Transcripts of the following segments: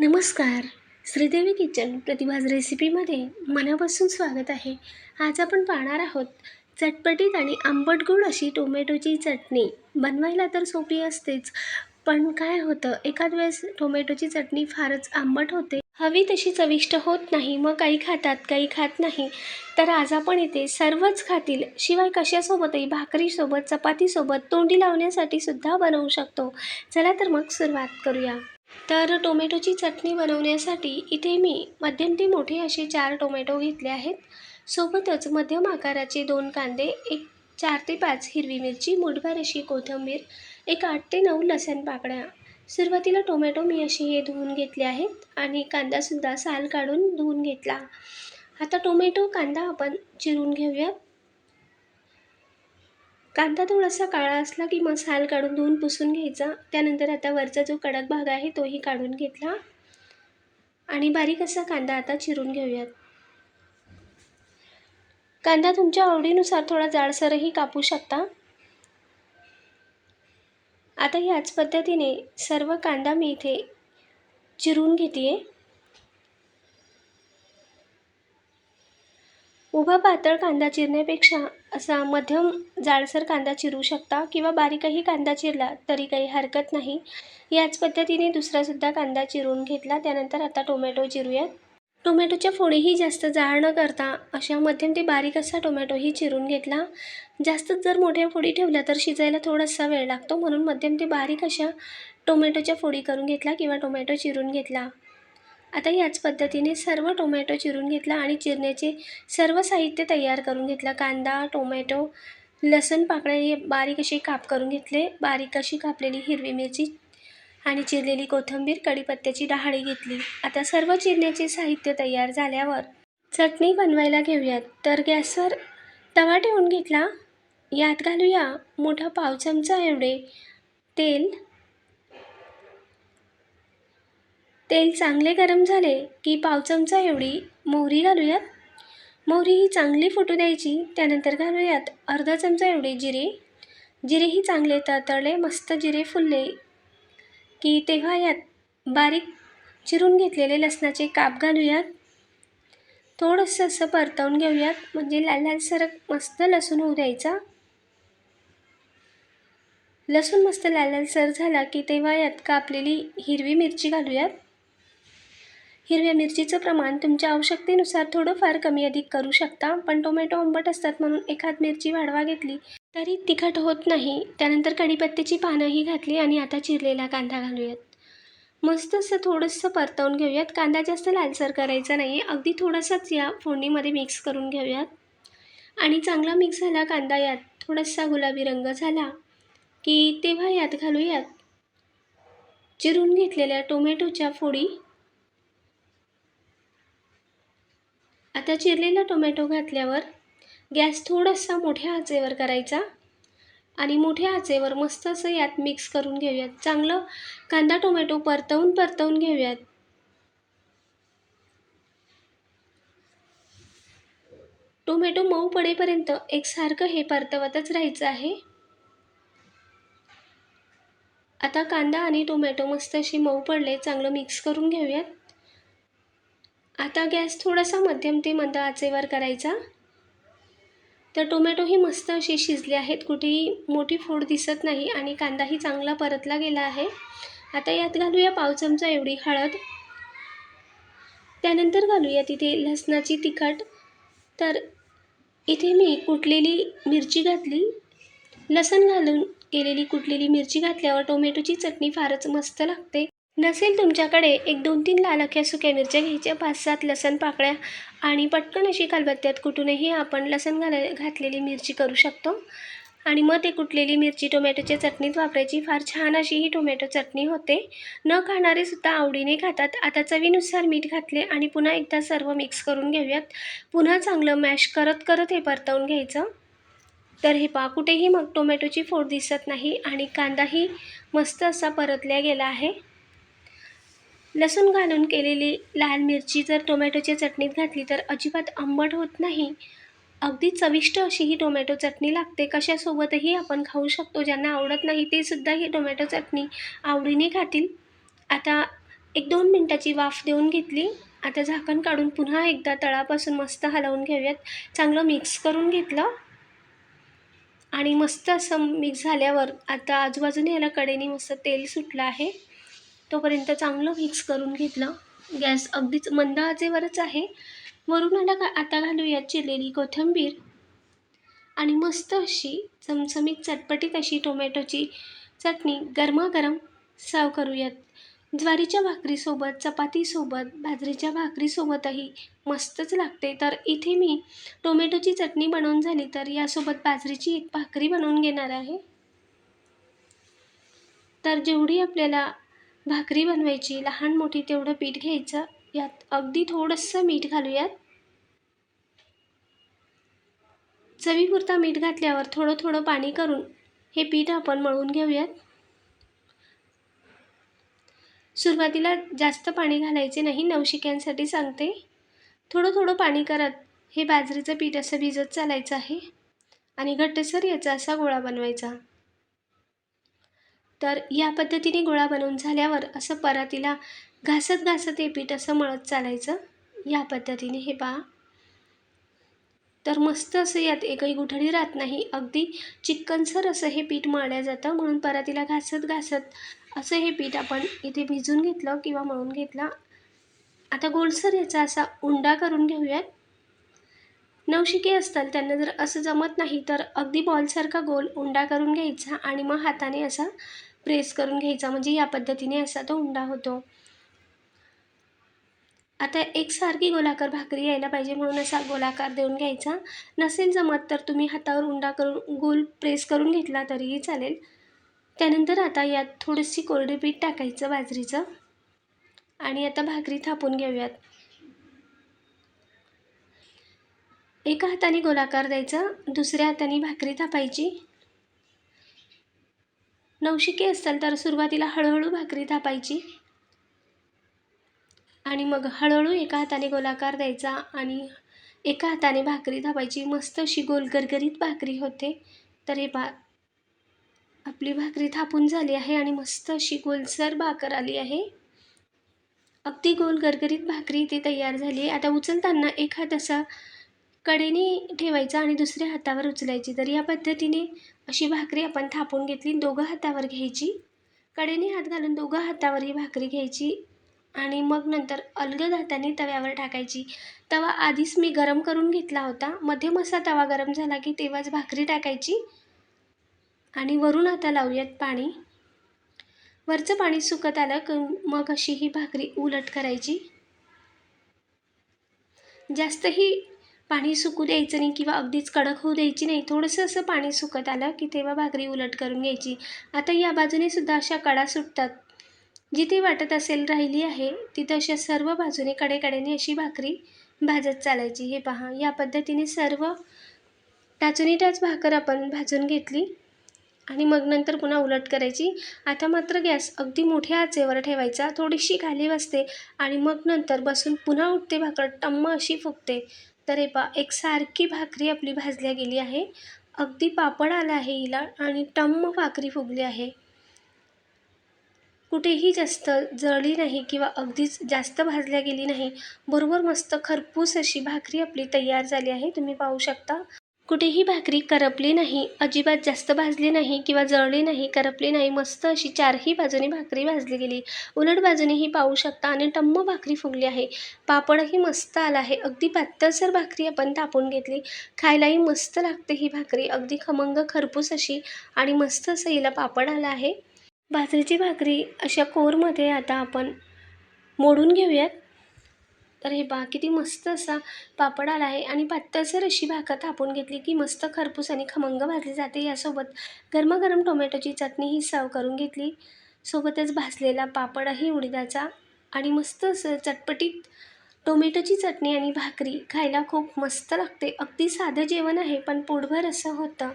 नमस्कार. श्रीदेवी किचन प्रतिभाज रेसिपीमध्ये मनापासून स्वागत आहे. आज आपण पाहणार आहोत चटपटीत आणि आंबट गोड अशी टोमॅटोची चटणी. बनवायला तर सोपी असतेच पण काय होतं एखाद वेळेस टोमॅटोची चटणी फारच आंबट होते. हवी तशी चविष्ट होत नाही मग काही खातात काही खात नाही. तर आज आपण इथे सर्वच खातील शिवाय कशासोबतही भाकरीसोबत चपातीसोबत तोंडी लावण्यासाठी सुद्धा बनवू शकतो. चला तर मग सुरुवात करूया. तर टोमॅटोची चटणी बनवण्यासाठी इथे मी मध्यम ते मोठे असे चार टोमॅटो घेतले आहेत. सोबतच मध्यम आकाराचे दोन कांदे एक चार ते पाच हिरवी मिरची मुठभर अशी कोथिंबीर एक आठ ते नऊ लसण पाकळ्या. सुरुवातीला टोमॅटो मी असे हे धुवून घेतले आहेत आणि कांदासुद्धा साल काढून धुवून घेतला. आता टोमॅटो कांदा आपण चिरून घेऊयात. कांदा थोडासा काळा असला की मग काढून धुवून पुसून घ्यायचा. त्यानंतर आता वरचा जो कडक भाग आहे तोही काढून घेतला. आणि बारीक असा कांदा आता चिरून घेऊयात. कांदा तुमच्या आवडीनुसार थोडा जाडसरही कापू शकता. आता ह्याच पद्धतीने सर्व कांदा मी इथे चिरून घेते आहे उभा पातळ कांदा चिरण्यापेक्षा असा मध्यम जाडसर कांदा चिरू शकता किंवा बारीकही कांदा चिरला तरी काही हरकत नाही. याच पद्धतीने दुसरासुद्धा कांदा चिरून घेतला. त्यानंतर आता टोमॅटो चिरूयात. टोमॅटोच्या फोडीही जास्त जाड न करता अशा मध्यम ते बारीक असा टोमॅटोही चिरून घेतला. जास्तच जर मोठ्या फोडी ठेवल्या तर शिजायला थोडासा वेळ लागतो म्हणून मध्यम ते बारीक अशा टोमॅटोच्या फोडी करून घेतला किंवा टोमॅटो चिरून घेतला. आता याच पद्धतीने सर्व टोमॅटो चिरून घेतला आणि चिरण्याचे सर्व साहित्य तयार करून घेतलं. कांदा टोमॅटो लसण पाकळ्या हे बारीक असे काप करून घेतले. बारीक अशी कापलेली हिरवी मिरची आणि चिरलेली कोथिंबीर कढीपत्त्याची डहाळी घेतली. आता सर्व चिरण्याचे साहित्य तयार झाल्यावर चटणी बनवायला घेऊयात. तर गॅसवर तवा ठेवून घेतला. यात घालूया मोठा पाव चमचा एवढे तेल. तेल चांगले गरम झाले की पाव चमचा एवढी मोहरी घालूयात. मोहरी ही चांगली फुटू द्यायची त्यानंतर घालूयात अर्धा चमचा एवढे जिरे. जिरेही चांगले तळतळले मस्त जिरे फुलले की तेव्हा यात बारीक चिरून घेतलेले लसणाचे काप घालूयात. थोडंसं असं परतवून घेऊयात म्हणजे लाल लाल सरक मस्त लसूण होऊ द्यायचा. लसूण मस्त लाल लाल सर झाला की तेव्हा यात कापलेली हिरवी मिरची घालूयात. हिरव्या मिरचीचं प्रमाण तुमच्या आवश्यकतेनुसार थोडंफार कमी अधिक करू शकता. पण टोमॅटो आंबट असतात म्हणून एखाद मिरची वाढवा घेतली तरी तिखट होत नाही. त्यानंतर कढीपत्त्याची पानंही घातली आणि आता चिरलेला कांदा घालूयात. मस्त असं थोडंसं परतवून घेऊयात. कांदा जास्त लालसर करायचा नाही. अगदी थोडासाच या फोडणीमध्ये मिक्स करून घेऊयात. आणि चांगला मिक्स झाला कांदा यात. थोडासा गुलाबी रंग झाला की तेव्हा यात घालूयात. चिरून घेतलेल्या टोमॅटोच्या फोडी आता चिरलेला टोमॅटो घातल्यावर गॅस थोडासा मोठ्या आचेवर करायचा आणि मोठ्या आचेवर मस्त असं यात मिक्स करून घेऊयात. चांगलं कांदा टोमॅटो परतवून परतवून घेऊयात. टोमॅटो मऊ पडेपर्यंत एकसारखं हे परतवतच राहायचं आहे. आता कांदा आणि टोमॅटो मस्त असे मऊ पडले चांगलं मिक्स करून घेऊयात. आता गॅस थोडासा मध्यम ते मंद आचेवर करायचा. तर टोमॅटोही मस्त असे शिजले आहेत. कुठेही मोठी फोड दिसत नाही आणि कांदाही चांगला परतला गेला आहे. आता यात घालूया पाव चमचा एवढी हळद. त्यानंतर घालूया तिथे लसणाची तिखट. तर इथे मी कुटलेली मिरची घातली. लसण घालून केलेली कुटलेली मिरची घातल्यावर टोमॅटोची चटणी फारच मस्त लागते. नसेल तुमच्याकडे एक दोन तीन लाल अख्या सुक्या मिरच्या घ्यायच्या पाच सात लसण पाकळ्या आणि पटकन अशी कालबत्त्यात कुठूनही आपण लसण घाल घातलेली मिरची करू शकतो. आणि मग ते कुटलेली मिरची टोमॅटोच्या चटणीत वापरायची. फार छान अशी ही टोमॅटो चटणी होते. न खाणारे सुद्धा आवडीने खातात. आता चवीनुसार मीठ घातले आणि पुन्हा एकदा सर्व मिक्स करून घेऊयात. पुन्हा चांगलं मॅश करत करत हे परतवून घ्यायचं. तर हे पा कुठेही मग टोमॅटोची फोड दिसत नाही आणि कांदाही मस्त असा परतल्या गेला आहे. लसूण घालून केलेली लाल मिरची जर टोमॅटोच्या चटणीत घातली तर अजिबात आंबट होत नाही. अगदी चविष्ट अशी ही टोमॅटो चटणी लागते. कशासोबतही आपण खाऊ शकतो. ज्यांना आवडत नाही ते सुद्धा ही टोमॅटो चटणी आवडीने खातील. आता एक दोन मिनटाची वाफ देऊन घेतली. आता झाकण काढून पुन्हा एकदा तळापासून मस्त हलवून घेऊयात. चांगलं मिक्स करून घेतलं. आणि मस्त असं मिक्स झाल्यावर आता आजूबाजूने याला कडेने मस्त तेल सुटलं आहे. तोपर्यंत चांगलं मिक्स करून घेतलं. गॅस अगदीच मंद आचेवरच आहे. वरून आता आता घालूयात चिरलेली कोथिंबीर. आणि मस्त अशी चमचमीत चटपटीत अशी टोमॅटोची चटणी गरमागरम सर्व करूयात. ज्वारीच्या भाकरीसोबत चपातीसोबत बाजरीच्या भाकरीसोबतही मस्तच लागते. तर इथे मी टोमॅटोची चटणी बनवून झाली तर यासोबत बाजरीची एक भाकरी बनवून घेणार आहे. तर जेवढी आपल्याला भाकरी बनवायची लहान मोठी तेवढं पीठ घ्यायचं यात अगदी थोडंसं मीठ घालूयात. चवीपुरता मीठ घातल्यावर थोडं थोडं पाणी करून हे पीठ आपण मळून घेऊयात. सुरुवातीला जास्त पाणी घालायचे नाही नवशिक्यांसाठी सांगते. थोडं थोडं पाणी करत हे बाजरीचं पीठ असं भिजत चालायचं आहे आणि घट्टसर याचा असा गोळा बनवायचा. तर या पद्धतीने गोळा बनवून झाल्यावर असं परातीला घासत घासत हे पीठ असं मळत चालायचं. या पद्धतीने हे पहा. तर मस्त असं यात एकही गुठळी राहत नाही. अगदी चिक्कनसर असं हे पीठ मळल्या जातं. म्हणून परातीला घासत घासत असं हे पीठ आपण इथे भिजून घेतलं किंवा मळून घेतलं. आता गोलसर याचा असा उंडा करून घेऊयात. नवशिके असतात त्यांना जर असं जमत नाही तर अगदी बॉलसारखा गोल उंडा करून घ्यायचा आणि मग हाताने असा प्रेस करून घ्यायचा. म्हणजे या पद्धतीने असा तो उंडा होतो. आता एकसारखी गोलाकार भाकरी यायला पाहिजे म्हणून असा गोलाकार देऊन घ्यायचा. नसेल जमत तर तुम्ही हातावर उंडा करून गोल प्रेस करून घेतला तरीही चालेल. त्यानंतर आता यात थोडीशी कोरडे पीठ टाकायचं बाजरीचं. आणि आता भाकरी थापून घेऊयात. एका हाताने गोलाकार द्यायचा दुसऱ्या हाताने भाकरी थापायची. नवशिके असाल तर सुरुवातीला हळूहळू भाकरी थापायची. आणि मग हळूहळू एका हाताने गोलाकार द्यायचा आणि एका हाताने भाकरी थापायची. मस्त अशी गोल गरगरीत भाकरी होते. तर हे बा आपली भाकरी थापून झाली आहे आणि मस्त अशी गोलसर भाकर आली आहे. अगदी गोल गरगरीत भाकरी इथे तयार झाली आहे. आता उचलताना एक हात असा कडेने ठेवायचा आणि दुसऱ्या हातावर उचलायची. तर या पद्धतीने अशी भाकरी आपण थापून घेतली. दोघं हातावर घ्यायची. कडेने हात घालून दोघं हातावर ही भाकरी घ्यायची आणि मग नंतर अलगद हाताने तव्यावर टाकायची. तवा आधीच मी गरम करून घेतला होता. मध्यम असा तवा गरम झाला की तेव्हाच भाकरी टाकायची. आणि वरून आता लावूयात पाणी. वरचं पाणी सुकत आलं क मग अशी ही भाकरी उलट करायची. जास्तही पाणी सुकू द्यायचं नाही किंवा अगदीच कडक होऊ द्यायची नाही. थोडंसं असं पाणी सुकत आलं की तेव्हा भाकरी उलट करून घ्यायची. आता या बाजूने सुद्धा अशा कडा सुटतात. जिथे वाटत असेल राहिली आहे तिथं अशा सर्व बाजूने कडेकडेने अशी भाकरी भाजत चालायची. हे पहा या पद्धतीने सर्व टाचणी टाच भाकर आपण भाजून घेतली आणि मग नंतर पुन्हा उलट करायची. आता मात्र गॅस अगदी मोठ्या आचेवर ठेवायचा. थोडीशी खाली बसते आणि मग नंतर बसून पुन्हा उठते भाकर. टम्म अशी फुगते. तर हे पा एक सारखी भाकरी आपली भाजल्या गेली आहे. अगदी पापड आला आहे हिला आणि टम्म भाकरी फुगली आहे. कुठेही जास्त जळली नाही किंवा अगदीच जास्त भाजल्या गेली नाही बरोबर मस्त खरपूस अशी भाकरी आपली तयार झाली आहे. तुम्ही पाहू शकता. कुठेही भाकरी करपली नाही अजिबात जास्त भाजली नाही किंवा जळली नाही करपली नाही मस्त अशी चारही बाजूने भाकरी भाजली गेली. उलट बाजूनेही पाहू शकता आणि टम्म भाकरी फुगली आहे. पापडही मस्त आला आहे. अगदी पातळसर भाकरी आपण तापून घेतली. खायलाही मस्त लागते ही भाकरी. अगदी खमंग खरपूस अशी आणि मस्त असं हिला पापड आला आहे. बाजरीची भाकरी अशा कोरमध्ये आता आपण मोडून घेऊयात. तर हे बा किती मस्त असा पापड आला आहे. आणि पातळसर अशी भाकर थापून घेतली की मस्त खरपूस आणि खमंग भाजली जाते. यासोबत गरमागरम टोमॅटोची चटणी ही सर्व करून घेतली. सोबतच भाजलेला पापडही उडीदाचा. आणि मस्त असं चटपटीत टोमॅटोची चटणी आणि भाकरी खायला खूप मस्त लागते. अगदी साधं जेवण आहे पण पोटभर असं होतं.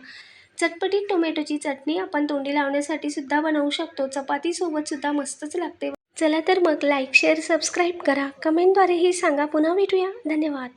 चटपटीत टोमॅटोची चटणी आपण तोंडी लावण्यासाठी सुद्धा बनवू शकतो. चपातीसोबतसुद्धा मस्तच लागते. चला तर मग लाईक शेअर सबस्क्राईब करा. कमेंटद्वारेही सांगा. पुन्हा भेटूया. धन्यवाद.